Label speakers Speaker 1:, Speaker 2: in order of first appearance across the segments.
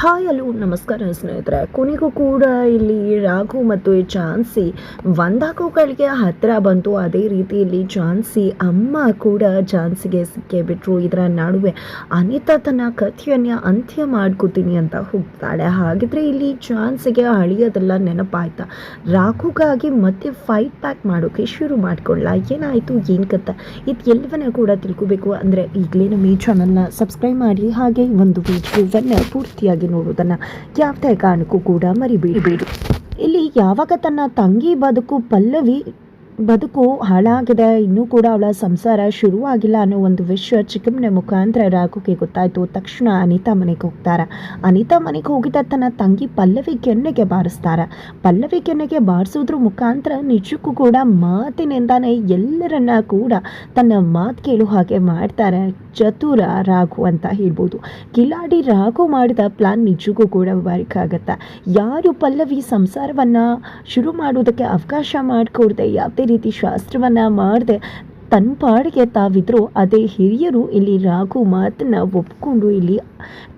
Speaker 1: Hi hello, ನಮಸ್ಕಾರ ಸ್ನೇಹಿತರೆ. ಕೊನೆಗೂ ಕೂಡ ಇಲ್ಲಿ ರಾಘು ಮತ್ತು ಝಾನ್ಸಿ ಒಂದಾಕೋಗಳಿಗೆ ಹತ್ತಿರ ಬಂತು. ಅದೇ ರೀತಿಯಲ್ಲಿ ಝಾನ್ಸಿ ಅಮ್ಮ ಕೂಡ ಝಾನ್ಸಿಗೆ ಸಿಕ್ಕೇ ಬಿಟ್ಟರು ಇದರ ನಡುವೆ ಅನಿತಾ ತನ್ನ ಕಥೆಯನ್ನು ಅಂತ್ಯ ಮಾಡ್ಕೋತೀನಿ ಅಂತ ಹೋಗ್ತಾಳೆ. ಹಾಗಿದ್ರೆ ಇಲ್ಲಿ ಝಾನ್ಸಿಗೆ ಅಳಿಯೋದೆಲ್ಲ ನೆನಪಾಯ್ತಾ? ರಾಘುಗಾಗಿ ಮತ್ತೆ ಫೈಟ್ ಪ್ಯಾಕ್ ಮಾಡೋಕೆ ಶುರು ಮಾಡ್ಕೊಳ್ಳ ಏನಾಯಿತು? ಏನು ಕತ್ತ ಇದು ಎಲ್ಲವನ್ನ ಕೂಡ ತಿಳ್ಕೊಬೇಕು. ಅಂದರೆ ಈಗಲೇ ನಮ್ಮ ಈ ಚಾನಲ್ನ ಸಬ್ಸ್ಕ್ರೈಬ್ ಮಾಡಿ. ಹಾಗೆ ಒಂದು ವಿಡಿಯೋವನ್ನು ಪೂರ್ತಿಯಾಗಿ ನೋಡೋದನ್ನು ಯಾವುದೇ ಕಾರಣಕ್ಕೂ ಕೂಡ ಮರಿಬೇಡಿ. ಇಲ್ಲಿ ಯಾವಾಗ ತನ್ನ ತಂಗಿ ಬದುಕು ಪಲ್ಲವಿ ಬದುಕು ಹಾಳಾಗಿದೆ. ಇನ್ನೂ ಕೂಡ ಅವಳ ಸಂಸಾರ ಶುರುವಾಗಿಲ್ಲ ಅನ್ನೋ ಒಂದು ವಿಷಯ ಚಿಕ್ಕಮ್ಮನ ಮುಖಾಂತರ ರಾಘುಗೆ ಗೊತ್ತಾಯಿತು. ತಕ್ಷಣ ಅನಿತಾ ಮನೆಗೆ ಹೋಗ್ತಾರೆ. ಅನಿತಾ ಮನೆಗೆ ಹೋಗಿದ ತನ್ನ ತಂಗಿ ಪಲ್ಲವಿ ಕೆನ್ನೆಗೆ ಬಾರಿಸ್ತಾರೆ. ಪಲ್ಲವಿ ಕೆನ್ನೆಗೆ ಬಾರಿಸೋದ್ರ ಮುಖಾಂತರ ನಿಜಕ್ಕೂ ಕೂಡ ಮಾತಿನಿಂದಾನೇ ಎಲ್ಲರನ್ನ ಕೂಡ ತನ್ನ ಮಾತು ಕೇಳೋ ಹಾಗೆ ಮಾಡ್ತಾರೆ ಚತುರ ರಾಘು ಅಂತ ಹೇಳ್ಬೋದು. ಕಿಲಾಡಿ ರಾಘು ಮಾಡಿದ ಪ್ಲಾನ್ ನಿಜಕ್ಕೂ ಕೂಡ ಆಗತ್ತೆ? ಯಾರು ಪಲ್ಲವಿ ಸಂಸಾರವನ್ನು ಶುರು ಮಾಡೋದಕ್ಕೆ ಅವಕಾಶ ಮಾಡಿಕೊಡ್ದೆ? ಯಾವುದೇ ರೀತಿ ಶಾಸ್ತ್ರವನ್ನು ಮಾಡದೆ ತನ್ನ ಪಾಡಿಗೆ ತಾವಿದ್ರು, ಅದೇ ಹಿರಿಯರು ಇಲ್ಲಿ ರಾಘು ಮಾತನ್ನ ಒಪ್ಕೊಂಡು ಇಲ್ಲಿ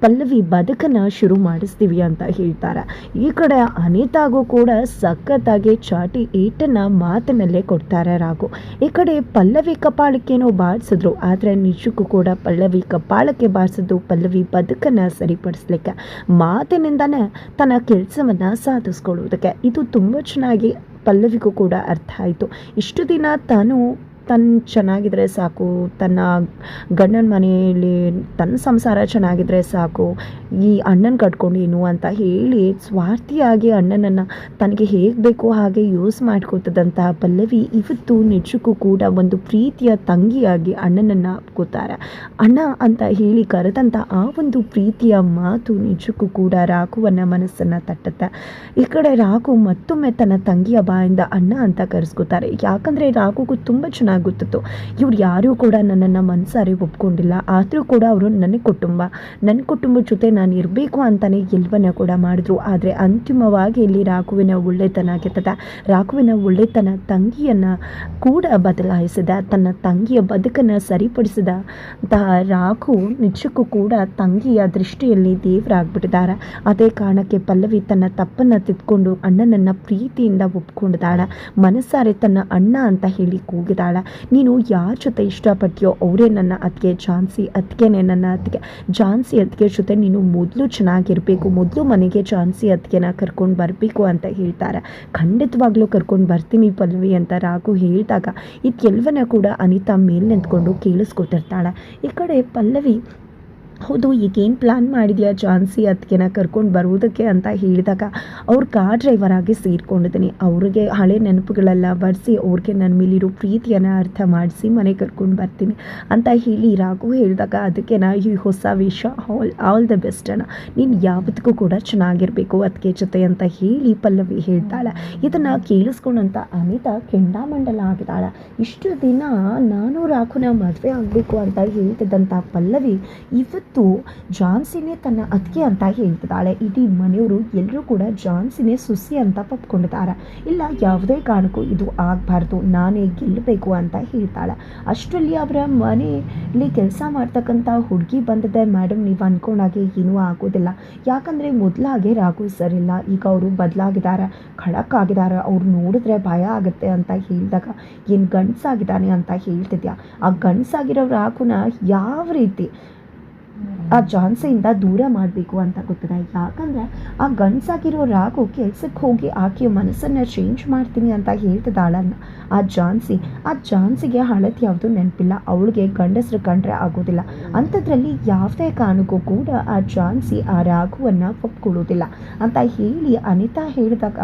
Speaker 1: ಪಲ್ಲವಿ ಬದುಕನ್ನ ಶುರು ಮಾಡಿಸ್ತೀವಿ ಅಂತ ಹೇಳ್ತಾರೆ. ಈ ಕಡೆ ಅನಿತಾಗೂ ಕೂಡ ಸಖತ್ತಾಗಿ ಚಾಟಿ ಏಟನ್ನ ಮಾತಿನಲ್ಲೇ ಕೊಡ್ತಾರೆ ರಾಘು. ಈ ಕಡೆ ಪಲ್ಲವಿ ಕಪಾಳಕ್ಕೇನೋ ಬಾರಿಸಿದ್ರು ಆದರೆ ನಿಜಕ್ಕೂ ಕೂಡ ಪಲ್ಲವಿ ಕಪಾಳಕ್ಕೆ ಬಾರಿಸಿದ್ದು ಪಲ್ಲವಿ ಬದುಕನ್ನ ಸರಿಪಡಿಸ್ಲಿಕ್ಕೆ ಮಾತಿನಿಂದನೇ ತನ್ನ ಕೆಲಸವನ್ನ ಸಾಧಿಸ್ಕೊಳ್ಳೋದಕ್ಕೆ ಇದು ತುಂಬ ಚೆನ್ನಾಗಿ ಪಲ್ಲವಿಗೂ ಕೂಡ ಅರ್ಥ ಆಯಿತು. ಇಷ್ಟು ದಿನ ತಾನು ತನ್ನ ಚೆನ್ನಾಗಿದ್ರೆ ಸಾಕು, ತನ್ನ ಗಂಡನ ಮನೆಯಲ್ಲಿ ತನ್ನ ಸಂಸಾರ ಚೆನ್ನಾಗಿದ್ರೆ ಸಾಕು, ಈ ಅಣ್ಣನ ಕಟ್ಕೊಂಡೇನು ಅಂತ ಹೇಳಿ ಸ್ವಾರ್ಥಿಯಾಗಿ ಅಣ್ಣನನ್ನು ತನಗೆ ಹೇಗೆ ಬೇಕೋ ಹಾಗೆ ಯೂಸ್ ಮಾಡ್ಕೊತದಂತಹ ಪಲ್ಲವಿ ಇವತ್ತು ನಿಜಕ್ಕೂ ಕೂಡ ಒಂದು ಪ್ರೀತಿಯ ತಂಗಿಯಾಗಿ ಅಣ್ಣನನ್ನು ಅಪ್ಕೋತಾರೆ ಅಣ್ಣ ಅಂತ ಹೇಳಿ ಕರೆದಂಥ ಆ ಒಂದು ಪ್ರೀತಿಯ ಮಾತು ನಿಜಕ್ಕೂ ಕೂಡ ರಾಘುವನ್ನ ಮನಸ್ಸನ್ನು ತಟ್ಟುತ್ತೆ. ಈ ಕಡೆ ರಾಘು ಮತ್ತೊಮ್ಮೆ ತನ್ನ ತಂಗಿಯ ಬಾಯಿಂದ ಅಣ್ಣ ಅಂತ ಕರೆಸ್ಕೋತಾರೆ. ಯಾಕಂದರೆ ರಾಘುಗೂ ತುಂಬ ಚೆನ್ನಾಗಿ ಗೊತ್ತಿತ್ತು ಇವ್ರು ಯಾರೂ ಕೂಡ ನನ್ನನ್ನು ಮನಸಾರಿ ಒಪ್ಕೊಂಡಿಲ್ಲ. ಆದರೂ ಕೂಡ ಅವರು ನನ್ನ ಕುಟುಂಬ. ನನ್ನ ಕುಟುಂಬದ ಜೊತೆ ನಾನು ಇರಬೇಕು ಅಂತಲೇ ಎಲ್ವನ ಕೂಡ ಮಾಡಿದ್ರು. ಆದರೆ ಅಂತಿಮವಾಗಿ ಇಲ್ಲಿ ರಾಘುವಿನ ಒಳ್ಳೆತನ ಆಗಿರ್ತದೆ ರಾಘುವಿನ ಒಳ್ಳೆತನ ತಂಗಿಯನ್ನು ಕೂಡ ಬದಲಾಯಿಸಿದ. ತನ್ನ ತಂಗಿಯ ಬದುಕನ್ನು ಸರಿಪಡಿಸಿದ ಅಂತಹ ರಾಘು ನಿಜಕ್ಕೂ ಕೂಡ ತಂಗಿಯ ದೃಷ್ಟಿಯಲ್ಲಿ ದೇವರಾಗ್ಬಿಟ್ಟಿದ್ದಾರೆ ಅದೇ ಕಾರಣಕ್ಕೆ ಪಲ್ಲವಿ ತನ್ನ ತಪ್ಪನ್ನು ತಿದ್ಕೊಂಡು ಅಣ್ಣನನ್ನು ಪ್ರೀತಿಯಿಂದ ಒಪ್ಕೊಂಡಿದ್ದಾಳೆ. ಮನಸ್ಸಾರೆ ತನ್ನ ಅಣ್ಣ ಅಂತ ಹೇಳಿ ಕೂಗಿದಾಳ. ನೀನು ಯಾರ ಜೊತೆ ಇಷ್ಟಪಡ್ತೀಯೋ ಅವರೇ ನನ್ನ ಅತ್ತಿಗೆ ಝಾನ್ಸಿ ಅದಕ್ಕೇನೆ ನನ್ನ ಅತ್ತಿಗೆ ಝಾನ್ಸಿ ಅತ್ತಿಗೆ ಜೊತೆ ನೀನು ಮೊದಲು ಚೆನ್ನಾಗಿರಬೇಕು, ಮೊದಲು ಮನೆಗೆ ಝಾನ್ಸಿ ಅತ್ತಿಗೆನ ಕರ್ಕೊಂಡು ಬರಬೇಕು ಅಂತ ಹೇಳ್ತಾರೆ. ಖಂಡಿತವಾಗ್ಲೂ ಕರ್ಕೊಂಡು ಬರ್ತೀನಿ ಪಲ್ವಿ ಅಂತ ರಾಘು ಹೇಳಿದಾಗ ಇದೆಲ್ಲವನ್ನ ಕೂಡ ಅನಿತಾ ಮೇಲೆ ನಿಂತ್ಕೊಂಡು ಕೇಳಿಸ್ಕೊಟ್ಟಿರ್ತಾಳೆ. ಈ ಕಡೆ ಪಲ್ಲವಿ ಹೌದು, ಈಗೇನು ಪ್ಲ್ಯಾನ್ ಮಾಡಿದ್ಯಾ ಜಾನ್ಸಿ? ಅದಕ್ಕೆನ ಕರ್ಕೊಂಡು ಬರುವುದಕ್ಕೆ ಅಂತ ಹೇಳಿದಾಗ ಅವ್ರ ಕಾರ್ ಡ್ರೈವರ್ ಆಗಿ ಸೇರ್ಕೊಂಡಿದ್ದೀನಿ. ಅವ್ರಿಗೆ ಹಳೆ ನೆನಪುಗಳೆಲ್ಲ ಬರೆಸಿ, ಅವ್ರಿಗೆ ನನ್ನ ಮೇಲಿರೋ ಪ್ರೀತಿಯನ್ನು ಅರ್ಥ ಮಾಡಿಸಿ ಮನೆ ಕರ್ಕೊಂಡು ಬರ್ತೀನಿ ಅಂತ ಹೇಳಿ ರಾಘು ಹೇಳಿದಾಗ ಅದಕ್ಕೆ ನಾ ಈ ಹೊಸ ವಿಷಯ ಆಲ್ ಆಲ್ ದ ಬೆಸ್ಟ್ ಅಣ್ಣ. ನೀನು ಯಾವುದಕ್ಕೂ ಕೂಡ ಚೆನ್ನಾಗಿರಬೇಕು ಅದಕ್ಕೆ ಜೊತೆ ಅಂತ ಹೇಳಿ ಪಲ್ಲವಿ ಹೇಳ್ತಾಳೆ. ಇದನ್ನು ಕೇಳಿಸ್ಕೊಂಡಂಥ ಅನಿತಾ ಕೆಂಡಾಮಂಡಲ ಆಗಿದ್ದಾಳೆ. ಇಷ್ಟು ದಿನ ನಾನು ರಾಘುನ ಮದುವೆ ಆಗಬೇಕು ಅಂತ ಹೇಳ್ತಿದ್ದಂಥ ಪಲ್ಲವಿ ಇವತ್ತು ಜಾನ್ಸಿನೇ ತನ್ನ ಅತ್ತಿಗೆ ಅಂತ ಹೇಳ್ತಿದ್ದಾಳೆ. ಇಡೀ ಮನೆಯವರು ಎಲ್ಲರೂ ಕೂಡ ಜಾನ್ಸಿನೇ ಸುಸಿ ಅಂತ ಪಪ್ಕೊಂಡಿದ್ದಾರೆ ಇಲ್ಲ, ಯಾವುದೇ ಕಾರಣಕ್ಕೂ ಇದು ಆಗಬಾರ್ದು. ನಾನೇ ಗೆಲ್ಲಬೇಕು ಅಂತ ಹೇಳ್ತಾಳೆ. ಅಷ್ಟರಲ್ಲಿ ಅವರ ಮನೆಯಲ್ಲಿ ಕೆಲಸ ಮಾಡ್ತಕ್ಕಂಥ ಹುಡುಗಿ ಬಂದಿದೆ. ಮೇಡಮ್, ನೀವು ಅಂದ್ಕೊಂಡಾಗೆ ಏನೂ ಆಗೋದಿಲ್ಲ. ಯಾಕಂದರೆ ಮೊದಲಾಗೆ ರಾಘು ಸರಿಲ್ಲ ಈಗ ಅವರು ಬದಲಾಗಿದ್ದಾರೆ. ಖಡಕ್ ಆಗಿದ್ದಾರೆ ಅವ್ರು ನೋಡಿದ್ರೆ ಭಯ ಆಗುತ್ತೆ ಅಂತ ಹೇಳಿದಾಗ, ಏನು ಗಂಡಸಾಗಿದ್ದಾನೆ ಅಂತ ಹೇಳ್ತಿದ್ಯಾ? ಆ ಗಂಡಸಾಗಿರೋ ರಾಘುನ ಯಾವ ರೀತಿ ಆ ಝಾನ್ಸಿಯಿಂದ ದೂರ ಮಾಡಬೇಕು ಅಂತ ಗೊತ್ತಿದೆ ಯಾಕಂದರೆ ಆ ಗಂಡಸಾಗಿರೋ ರಾಗು ಕೆಲ್ಸಕ್ಕೆ ಹೋಗಿ ಆಕೆಯ ಮನಸ್ಸನ್ನು ಚೇಂಜ್ ಮಾಡ್ತೀನಿ ಅಂತ ಹೇಳ್ತಿದ್ದಾಳನ್ನ ಆ ಜಾನ್ಸಿ ಆ ಜಾನ್ಸಿಗೆ ಹಳತ್ ಯಾವುದು ನೆನಪಿಲ್ಲ. ಅವಳಿಗೆ ಗಂಡಸರು ಕಂಡ್ರೆ ಆಗೋದಿಲ್ಲ. ಅಂಥದ್ರಲ್ಲಿ ಯಾವುದೇ ಕಾರಣಕ್ಕೂ ಕೂಡ ಆ ಜಾನ್ಸಿ ಆ ರಾಘುವನ್ನು ಒಪ್ಕೊಳ್ಳೋದಿಲ್ಲ ಅಂತ ಹೇಳಿ ಅನಿತಾ ಹೇಳಿದಾಗ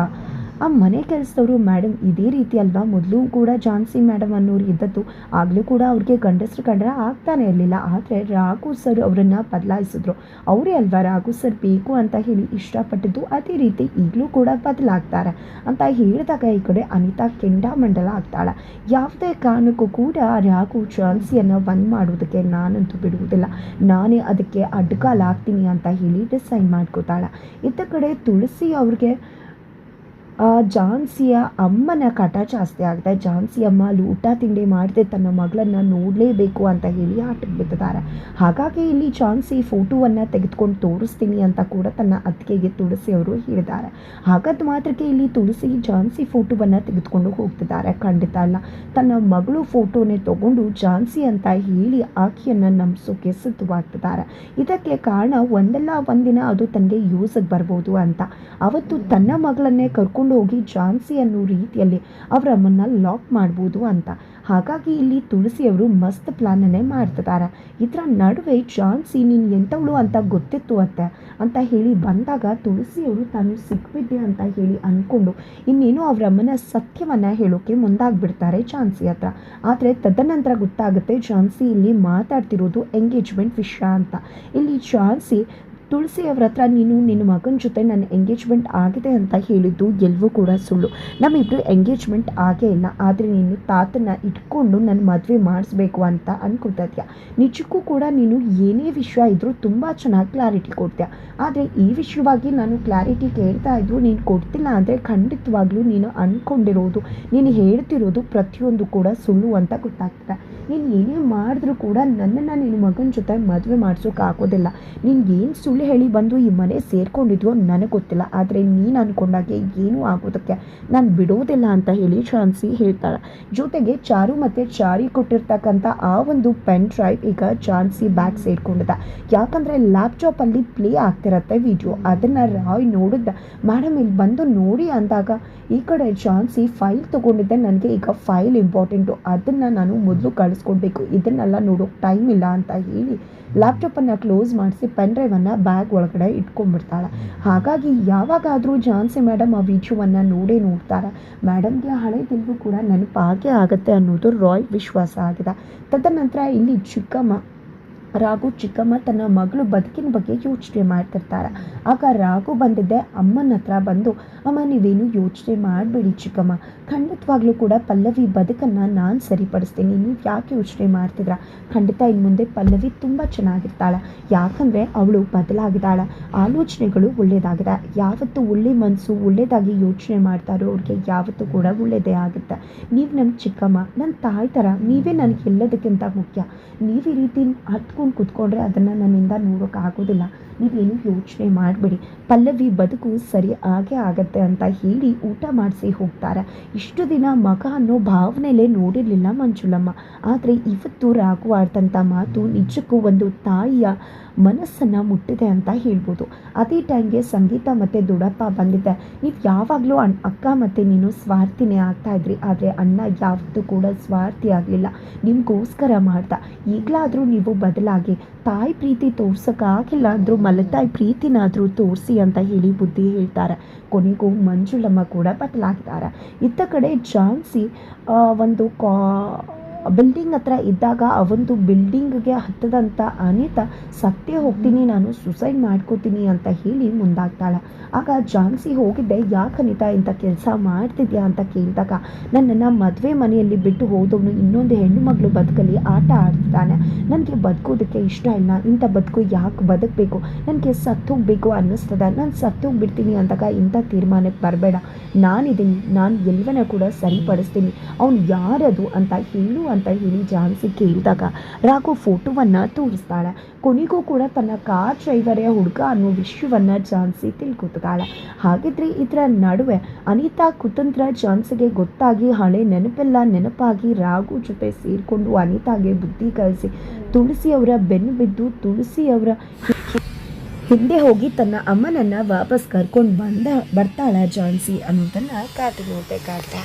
Speaker 1: ಆ ಮನೆ ಕೆಲಸದವರು ಮೇಡಮ್ ಇದೇ ರೀತಿ ಅಲ್ವಾ? ಮೊದಲು ಕೂಡ ಜಾನ್ಸಿ ಮೇಡಮ್ ಅನ್ನೋರು ಇದ್ದದ್ದು. ಆಗಲೂ ಕೂಡ ಅವ್ರಿಗೆ ಗಂಡಸರು ಕಂಡ್ರೆ ಆಗ್ತಾನೆ ಇರಲಿಲ್ಲ. ಆದರೆ ರಾಘು ಸರ್ ಅವರನ್ನು ಬದಲಾಯಿಸಿದ್ರು. ಅವರೇ ಅಲ್ವಾ ರಾಘು ಸರ್ ಬೇಕು ಅಂತ ಹೇಳಿ ಇಷ್ಟಪಟ್ಟಿದ್ದು ಅದೇ ರೀತಿ ಈಗಲೂ ಕೂಡ ಬದಲಾಗ್ತಾರೆ ಅಂತ ಹೇಳಿದಾಗ ಈ ಕಡೆ ಅನಿತಾ ಕೆಂಡಾಮಂಡಲ ಆಗ್ತಾಳೆ. ಯಾವುದೇ ಕಾರಣಕ್ಕೂ ಕೂಡ ರಾಘು ಜಾನ್ಸಿಯನ್ನು ಬಂದ್ ಮಾಡೋದಕ್ಕೆ ನಾನಂತೂ ಬಿಡುವುದಿಲ್ಲ. ನಾನೇ ಅದಕ್ಕೆ ಅಡ್ಗಾಲಾಗ್ತೀನಿ ಅಂತ ಹೇಳಿ ಡಿಸೈಡ್ ಮಾಡ್ಕೋತಾಳೆ. ಇತ್ತ ಕಡೆ ತುಳಸಿ ಅವ್ರಿಗೆ ಝಾನ್ಸಿಯ ಅಮ್ಮನ ಕಟ ಜಾಸ್ತಿ ಆಗಿದೆ ಝಾನ್ಸಿ ಅಮ್ಮ ಊಟ, ತಿಂಡಿ ಮಾಡದೆ ತನ್ನ ಮಗಳನ್ನು ನೋಡಲೇಬೇಕು ಅಂತ ಹೇಳಿ ಆಟಕ್ಕೆ ಬಿದ್ದಿದ್ದಾರೆ ಹಾಗಾಗಿ ಇಲ್ಲಿ ಝಾನ್ಸಿ ಫೋಟೋವನ್ನು ತೆಗೆದುಕೊಂಡು ತೋರಿಸ್ತೀನಿ ಅಂತ ಕೂಡ ತನ್ನ ಅತ್ತಿಗೆಗೆ ತುಳಸಿ ಅವರು ಹೇಳಿದ್ದಾರೆ. ಹಾಗಾದ ಮಾತ್ರಕ್ಕೆ ಇಲ್ಲಿ ತುಳಸಿ ಝಾನ್ಸಿ ಫೋಟೋವನ್ನು ತೆಗೆದುಕೊಂಡು ಹೋಗ್ತಿದ್ದಾರೆ. ಖಂಡಿತ ಅಲ್ಲ. ತನ್ನ ಮಗಳು ಫೋಟೋನೇ ತಗೊಂಡು ಝಾನ್ಸಿ ಅಂತ ಹೇಳಿ ಆಕೆಯನ್ನು ನಂಬಿಸೋಕೆ ಸಿದ್ಧವಾಗ್ತಿದ್ದಾರೆ. ಇದಕ್ಕೆ ಕಾರಣ ಒಂದಲ್ಲ, ಒಂದಿನ ಅದು ತನಗೆ ಯೂಸಿಗೆ ಬರ್ಬೋದು ಅಂತ. ಅವತ್ತು ತನ್ನ ಮಗಳನ್ನೇ ಕರ್ಕೊಂಡು ಹೋಗಿ ಝಾನ್ಸಿ ಅನ್ನೋ ರೀತಿಯಲ್ಲಿ ಅವರ ಅಮ್ಮನ್ನ ಲಾಕ್ ಮಾಡ್ಬೋದು ಅಂತ. ಹಾಗಾಗಿ ಇಲ್ಲಿ ತುಳಸಿಯವರು ಮಸ್ತ್ ಪ್ಲಾನನ್ನೇ ಮಾಡ್ತಿದ್ದಾರೆ ಇದರ ನಡುವೆ ಝಾನ್ಸಿ ನೀನು ಎಂಥವಳು ಅಂತ ಗೊತ್ತಿತ್ತು ಅತ್ತೆ ಅಂತ ಹೇಳಿ ಬಂದಾಗ ತುಳಸಿಯವರು ತಾನು ಸಿಕ್ಬಿದ್ದೆ ಅಂತ ಹೇಳಿ ಅಂದ್ಕೊಂಡು ಇನ್ನೇನು ಅವರ ಅಮ್ಮನ ಸತ್ಯವನ್ನು ಹೇಳೋಕೆ ಮುಂದಾಗ್ಬಿಡ್ತಾರೆ ಝಾನ್ಸಿ ಹತ್ರ. ಆದರೆ ತದನಂತರ ಗೊತ್ತಾಗುತ್ತೆ ಝಾನ್ಸಿ ಇಲ್ಲಿ ಮಾತಾಡ್ತಿರೋದು ಎಂಗೇಜ್ಮೆಂಟ್ ವಿಷಯ ಅಂತ. ಇಲ್ಲಿ ಝಾನ್ಸಿ ತುಳಸಿ ಅವ್ರ ಹತ್ರ ನೀನು ನಿನ್ನ ಮಗನ ಜೊತೆ ನನ್ನ ಎಂಗೇಜ್ಮೆಂಟ್ ಆಗಿದೆ ಅಂತ ಹೇಳಿದ್ದು ಎಲ್ಲವೂ ಕೂಡ ಸುಳ್ಳು. ನಮ್ಮಿಬ್ಬರು ಎಂಗೇಜ್ಮೆಂಟ್ ಆಗೇ ಇಲ್ಲ. ಆದರೆ ನೀನು ತಾತನ ಇಟ್ಕೊಂಡು ನನ್ನ ಮದುವೆ ಮಾಡಿಸ್ಬೇಕು ಅಂತ ಇದೆಯಾ? ನಿಜಕ್ಕೂ ಕೂಡ ನೀನು ಏನೇ ವಿಷಯ ಇದ್ದರೂ ತುಂಬ ಚೆನ್ನಾಗಿ ಕ್ಲಾರಿಟಿ ಕೊಡ್ತೀಯ? ಆದರೆ ಈ ವಿಷಯವಾಗಿ ನಾನು ಕ್ಲಾರಿಟಿ ಕೇಳ್ತಾ ಇದ್ರು ನೀನು ಕೊಡ್ತಿಲ್ಲ ಅಂದರೆ ಖಂಡಿತವಾಗ್ಲೂ ನೀನು ಅಂದ್ಕೊಂಡಿರೋದು ನೀನು ಹೇಳ್ತಿರೋದು ಪ್ರತಿಯೊಂದು ಕೂಡ ಸುಳ್ಳು ಅಂತ ಗೊತ್ತಾಗ್ತದೆ. ನೀನು ಏನೇ ಮಾಡಿದ್ರೂ ಕೂಡ ನನ್ನನ್ನು ನಿನ್ನ ಮಗನ ಜೊತೆ ಮದುವೆ ಮಾಡ್ಸೋಕ್ಕಾಗೋದಿಲ್ಲ ನೀನು ಏನು ಸುಳ್ಳು ಹೇಳಿ ಬಂದು ಈ ಮನೆ ಸೇರ್ಕೊಂಡಿದ್ವೋ ನನಗೆ ಗೊತ್ತಿಲ್ಲ. ಆದರೆ ನೀನು ಅಂದ್ಕೊಂಡಾಗೆ ಏನೂ ಆಗೋದಕ್ಕೆ ನಾನು ಬಿಡೋದಿಲ್ಲ ಅಂತ ಹೇಳಿ ಶಾನ್ಸಿ ಹೇಳ್ತಾಳೆ. ಜೊತೆಗೆ ಚಾರು ಮತ್ತು ಚಾರಿ ಕೊಟ್ಟಿರ್ತಕ್ಕಂಥ ಆ ಒಂದು ಪೆನ್ ಡ್ರೈವ್ ಈಗ ಝಾನ್ಸಿ ಬ್ಯಾಗ್ ಸೇರ್ಕೊಂಡಿದೆ ಯಾಕಂದರೆ ಲ್ಯಾಪ್ಟಾಪಲ್ಲಿ ಪ್ಲೇ ಆಗ್ತಿರತ್ತೆ ವಿಡಿಯೋ. ಅದನ್ನು ರಾಯ್ ನೋಡಿದ್ದ. ಮೇಡಮ್ ಇಲ್ಲಿ ಬಂದು ನೋಡಿ ಅಂದಾಗ ಈ ಕಡೆ ಝಾನ್ಸಿ ಫೈಲ್ ತೊಗೊಂಡಿದ್ದೆ. ನನಗೆ ಈಗ ಫೈಲ್ ಇಂಪಾರ್ಟೆಂಟು. ಅದನ್ನು ನಾನು ಮೊದಲು ಕಳಿಸ್ಕೊಡ್ಬೇಕು. ಇದನ್ನೆಲ್ಲ ನೋಡೋಕೆ ಟೈಮ್ ಇಲ್ಲ ಅಂತ ಹೇಳಿ ಲ್ಯಾಪ್ಟಾಪನ್ನು ಕ್ಲೋಸ್ ಮಾಡಿಸಿ ಪೆನ್ ಡ್ರೈವನ್ನು ಬ್ಯಾಗ್ ಒಳಗಡೆ ಇಟ್ಕೊಂಡ್ಬಿಡ್ತಾಳೆ. ಹಾಗಾಗಿ ಯಾವಾಗಾದರೂ ಝಾನ್ಸಿ ಮೇಡಮ್ ಆ ವಿಡಿಯೋವನ್ನು ನೋಡೇ ನೋಡ್ತಾರೆ. ಮೇಡಮ್ಗೆ ಹಳೆದೆಲ್ಲವೂ ಕೂಡ ನೆನಪಾಗೇ ಆಗುತ್ತೆ ಅನ್ನೋದು ರಾಯ್ ವಿಶ್ವಾಸ ಆಗಿದೆ. ತದನಂತರ ಇಲ್ಲಿ ಚಿಕ್ಕಮ್ಮ ರಾಘು ಚಿಕ್ಕಮ್ಮ ತನ್ನ ಮಗಳು ಬದುಕಿನ ಬಗ್ಗೆ ಯೋಚನೆ ಮಾಡ್ತಿರ್ತಾರೆ. ಆಗ ರಾಘು ಬಂದಿದ್ದೆ ಅಮ್ಮನ ಹತ್ರ ಬಂದು, ಅಮ್ಮ, ನೀವೇನು ಯೋಚನೆ ಮಾಡಬೇಡಿ ಚಿಕ್ಕಮ್ಮ. ಖಂಡಿತವಾಗ್ಲೂ ಕೂಡ ಪಲ್ಲವಿ ಬದುಕನ್ನು ನಾನು ಸರಿಪಡಿಸ್ತೀನಿ. ನೀವು ಯಾಕೆ ಯೋಚನೆ ಮಾಡ್ತಿದ್ರ? ಖಂಡಿತ ಇನ್ನು ಮುಂದೆ ಪಲ್ಲವಿ ತುಂಬ ಚೆನ್ನಾಗಿರ್ತಾಳೆ. ಯಾಕಂದರೆ ಅವಳು ಬದಲಾಗಿದ್ದಾಳೆ. ಆಲೋಚನೆಗಳು ಒಳ್ಳೆಯದಾಗಿದೆ ಯಾವತ್ತು ಒಳ್ಳೆ ಮನಸ್ಸು ಒಳ್ಳೆಯದಾಗಿ ಯೋಚನೆ ಮಾಡ್ತಾರೋ ಅವ್ರಿಗೆ ಯಾವತ್ತು ಕೂಡ ಒಳ್ಳೆಯದೇ ಆಗುತ್ತೆ. ನೀವು ನಮ್ಮ ಚಿಕ್ಕಮ್ಮ. ನನ್ನ ತಾಯಿ ಥರ ನೀವೇ ನನಗೆ ಎಲ್ಲದಕ್ಕಿಂತ ಮುಖ್ಯ. ನೀವು ಈ ರೀತಿ ಹತ್ಕೊಂಡು ಕೂತ್ಕೊಂಡ್ರೆ ಅದನ್ನು ನನ್ನಿಂದ ನೋಡೋಕ್ಕಾಗೋದಿಲ್ಲ ನೀವೇನು ಯೋಚನೆ ಮಾಡಬೇಡಿ. ಪಲ್ಲವಿ ಬದುಕು ಸರಿ ಆಗೇ ಆಗತ್ತೆ ಅಂತ ಹೇಳಿ ಊಟ ಮಾಡಿಸಿ ಹೋಗ್ತಾರೆ. ಇಷ್ಟು ದಿನ ಮಗ ಅನ್ನೋ ಭಾವನೆಯಲ್ಲೇ ನೋಡಿರಲಿಲ್ಲ ಮಂಜುಳಮ್ಮ. ಆದರೆ ಇವತ್ತು ರಾಘು ಮಾತು ನಿಜಕ್ಕೂ ಒಂದು ತಾಯಿಯ ಮನಸ್ಸನ್ನು ಮುಟ್ಟಿದೆ ಅಂತ ಹೇಳ್ಬೋದು. ಅದೇ ಟೈಮ್ಗೆ ಸಂಗೀತ ಮತ್ತು ದುಡಪ್ಪ ಬಂದಿದ್ದೆ. ನೀವು ಯಾವಾಗಲೂ ಅಣ್ಣ ಅಕ್ಕ ಮತ್ತು ನೀನು ಸ್ವಾರ್ಥಿನೇ ಆಗ್ತಾ ಇದ್ರಿ. ಆದರೆ ಅಣ್ಣ ಯಾವತ್ತೂ ಕೂಡ ಸ್ವಾರ್ಥಿ ಆಗಲಿಲ್ಲ. ನಿಮಗೋಸ್ಕರ ಮಾಡ್ತಾ. ಈಗಲಾದರೂ ನೀವು ಬದಲಾಗಿ ತಾಯಿ ಪ್ರೀತಿ ತೋರ್ಸೋಕ್ಕಾಗಿಲ್ಲ ಅಂದರೂ ಮಲತಾಯಿ ಪ್ರೀತಿನಾದರೂ ತೋರಿಸಿ ಅಂತ ಹೇಳಿ ಬುದ್ಧಿ ಹೇಳ್ತಾರೆ. ಕೊನೆಗೂ ಮಂಜುಳಮ್ಮ ಕೂಡ ಬದಲಾಗ್ತಾರೆ ಇತ್ತ ಕಡೆ ಝಾನ್ಸಿ ಒಂದು ಕಾ ಬಿಲ್ಡಿಂಗ್ ಹತ್ರ ಇದ್ದಾಗ ಆ ಒಂದು ಬಿಲ್ಡಿಂಗ್ಗೆ ಹತ್ತದಂಥ ಅನಿತಾ ಸತ್ಯ ಹೋಗ್ತೀನಿ, ನಾನು ಸುಸೈಡ್ ಮಾಡ್ಕೋತೀನಿ ಅಂತ ಹೇಳಿ ಮುಂದಾಗ್ತಾಳೆ. ಆಗ ಜಾನ್ಸಿ ಹೋಗಿದ್ದೆ, ಯಾಕೆ ಅನಿತಾ ಇಂಥ ಕೆಲಸ ಮಾಡ್ತಿದ್ಯಾ ಅಂತ ಕೇಳಿದಾಗ, ನನ್ನನ್ನು ಮದುವೆ ಮನೆಯಲ್ಲಿ ಬಿಟ್ಟು ಹೋದವನು, ಇನ್ನೊಂದು ಹೆಣ್ಣು ಮಗಳು ಬದುಕಲ್ಲಿ ಆಟ ಆಡ್ತಾನೆ ನನಗೆ ಬದುಕೋದಕ್ಕೆ ಇಷ್ಟ ಇಲ್ಲ, ಇಂಥ ಬದುಕು ಯಾಕೆ ಬದುಕಬೇಕು? ನನಗೆ ಸತ್ತೋಗ್ಬೇಕು ಅನ್ನಿಸ್ತದ. ನಾನು ಸತ್ತೋಗ್ಬಿಡ್ತೀನಿ ಅಂದಾಗ ಇಂಥ ತೀರ್ಮಾನಕ್ಕೆ ಬರಬೇಡ. ನಾನಿದ್ದೀನಿ ನಾನು ಎಲ್ಲವನ್ನ ಕೂಡ ಸರಿಪಡಿಸ್ತೀನಿ. ಅವ್ನು ಯಾರದು ಅಂತ ಹೇಳು ಅಂತ ಹೇಳಿ ಜಾನ್ಸಿ ಕೇಳಿದಾಗ ರಾಘು ಫೋಟೋವನ್ನು ತೋರಿಸ್ತಾಳೆ. ಕೊನೆಗೂ ಕೂಡ ತನ್ನ ಕಾರ್ ಡ್ರೈವರೇ ಹುಡುಗ ಅನ್ನೋ ವಿಷಯವನ್ನು ಜಾನ್ಸಿ ತಿಳ್ಕೊತಾಳೆ ಹಾಗಿದ್ರೆ ಇದರ ನಡುವೆ ಅನಿತಾ, ಕುತಂತ್ರ ಜಾನ್ಸಿಗೆ ಗೊತ್ತಾಗಿ ಹಳೆ ನೆನಪೆಲ್ಲ ನೆನಪಾಗಿ ರಾಘು ಜೊತೆ ಸೇರಿಕೊಂಡು ಅನಿತಾಗೆ ಬುದ್ಧಿ ಕಲಿಸಿ ತುಳಸಿ ಅವರ ಬೆನ್ನು ಬಿದ್ದು ತುಳಸಿ ಅವರ ಹಿಂದೆ ಹೋಗಿ ತನ್ನ ಅಮ್ಮನನ್ನು ವಾಪಸ್ ಕರ್ಕೊಂಡು ಬಂದ, ಬರ್ತಾಳೆ ಜಾನ್ಸಿ ಅನ್ನೋದನ್ನು ಕಾತು ನೋಡ್ಬೇಕಾಗ್ತಾ.